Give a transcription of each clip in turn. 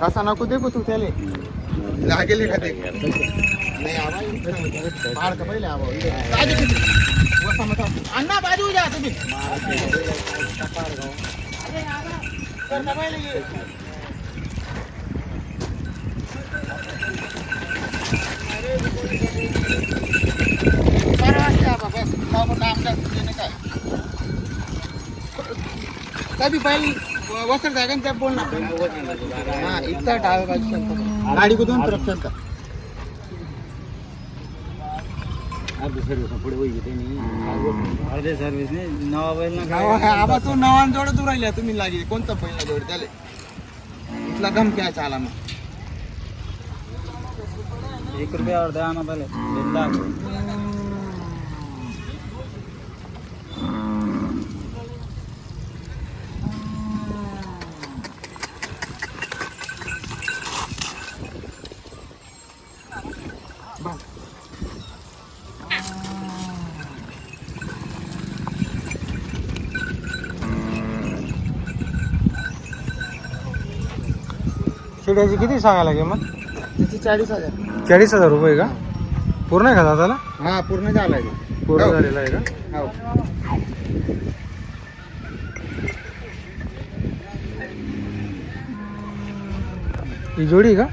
कसा नको दे तू त्याले लागेल का ते नाही आवा इथं. बाहेर का पहिले आवा इथं. राजू किती? वसा मग थांब. अण्णा बाजू द्या तुम्ही अरे आवा. कर ना पहिले ये. बारा वाजता आवा, बस. जाऊ मग आमच्या घरी काय कधी पहिले वसर जागा त्या बोल ना हा इथं डाव्या बाजू चालतो गाडी सर्विस पुढे तरफ चलता अर्धे सर्व्हिस नाही नवा बैल ना आबा तू नवान तू राहिल्या तुम्ही लागेल कोणता पहिला जोड? त्याले. इथला गम काय चाला मग. एक रुपयावर द्या ना पहिले. शिड्याची किती सांगायला किंमत त्याची चाळीस हजार. चाळीस हजार रुपये का? पूर्ण आहे का दादाला? हा पूर्ण झालाय ते. पूर्ण हो. झालेला आहे का? हो. ही जोडी का?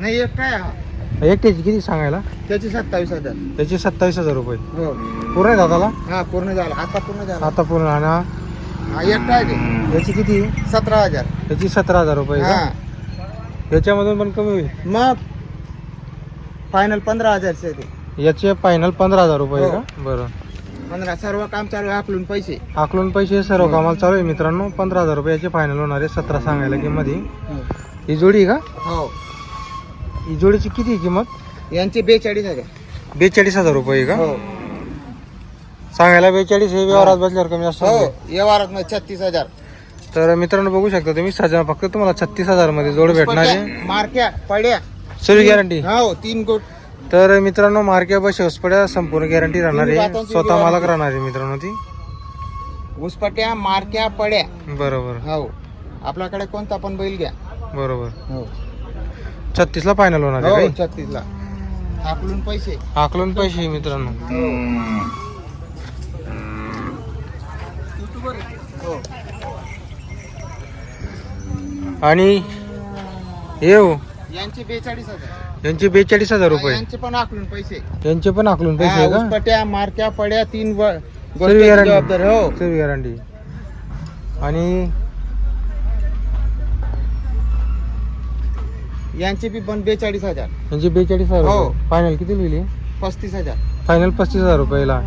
नाही एक काय? हा एकट्याची किती सांगायला? त्याची सत्तावीस हजार. त्याची सत्तावीस हजार रुपये. हो. पूर्ण आहे दादाला? हा पूर्ण झाला. आता पूर्ण झाला. आता पूर्ण आणि हा- हा एक काय ते? याची किती? सतरा हजार. याची सतरा हजार रुपये हा. का याच्यामधून पण कमी होईल. मग फायनल पंधरा हजारचे ते याचे फायनल पंधरा हजार रुपये हो. का? बरं. पंधरा सर्व काम चालू आहे आकलून पैसे. आकलून पैसे सर्व कामाला चालू आहे मित्रांनो. पंधरा हजार रुपयाचे फायनल होणार आहे सतरा सांगायला किंमत ही. ही जोडी आहे का? हो. ही जोडीची किती आहे किंमत? यांचे बेचाळीस हजार. बेचाळीस हजार रुपये आहे का? हो. सांगायला बेचाळीस हे व्यवहारात बसल्यावर कमी असतो हो. व्यवहारात मग छत्तीस हजार. तर मित्रांनो बघू शकता तुम्ही सजा फक्त तुम्हाला छत्तीस हजारमध्ये जोड भेटणार आहे. मारक्या पड्या. सर्व गॅरंटी हो तीन गोट. तर मित्रांनो मार्क्या बस पड्या संपूर्ण गॅरंटी राहणार आहे. स्वतः. मालक राहणार आहे मित्रांनो ती. उसपट्या मारक्या पड्या. बरोबर. हो. आपल्याकडे कोणता पण बैल घ्या. बरोबर. हो. छत्तीस ला फायनल होणार हो आहे छत्तीस ला आकलून पैसे. आकलून पैसे मित्रांनो. हो. आणि हे हो यांचे बेचाळीस हजार. यांचे बेचाळीस हजार रुपये. यांचे पण आकलून पैसे. यांचे पण आकलून पैसे हा, आहे का? उसपट्या मारक्या पड्या तीन व- सर्व गोष्टींची गॅरंटी जबाबदारी हो. सर्व गॅरंटी आणि यांचे बी पण बेचाळीस हजार. यांचे बेचाळीस हजार हो. रुपये. फायनल किती लिहिली? पस्तीस हजार. फायनल पस्तीस हजार रुपयाला.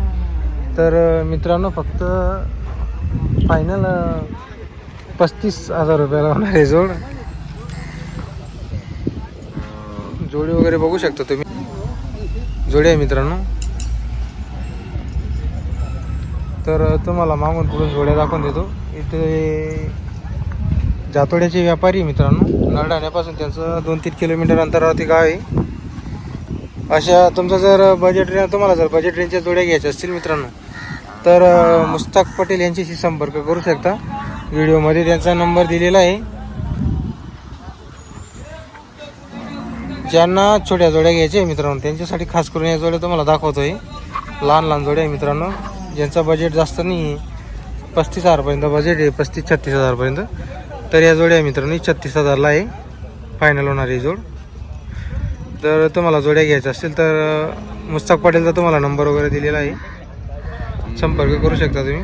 तर अं, मित्रांनो फक्त फायनल पस्तीस हजार रुपयाला होणार आहे जोड. जोडी वगैरे बघू शकता तुम्ही. जोडी आहे मित्रांनो. तर तुम्हाला मागून पुढून जोड्या दाखवून देतो. इथे जातोड्याचे व्यापारी मित्रांनो. नरडाण्यापासून त्यांचं दोन तीन किलोमीटर अंतरावरती गाव आहे. अशा तुमचं जर बजेट तुम्हाला जर बजेट ट्रेनच्या जोड्या घ्यायच्या असतील मित्रांनो तर मुस्ताक पटेल यांच्याशी संपर्क करू शकता. व्हिडिओमध्ये त्यांचा नंबर दिलेला आहे. ज्यांना छोट्या जोड्या घ्यायच्या आहे मित्रांनो त्यांच्यासाठी खास करून या जोड्या तुम्हाला दाखवतोय. लहान लहान जोड्या आहे मित्रांनो. ज्यांचा बजेट जास्त नाही आहे पस्तीस हजारपर्यंत बजेट आहे पस्तीस छत्तीस हजारपर्यंत. तर या जोड्या आहे मित्रांनो छत्तीस हजारला आहे. फायनल होणार ही जोड. तर तुम्हाला जोड्या घ्यायच्या असतील तर मुस्ताक पटेलचा तुम्हाला नंबर वगैरे दिलेला आहे. संपर्क करू शकता तुम्ही.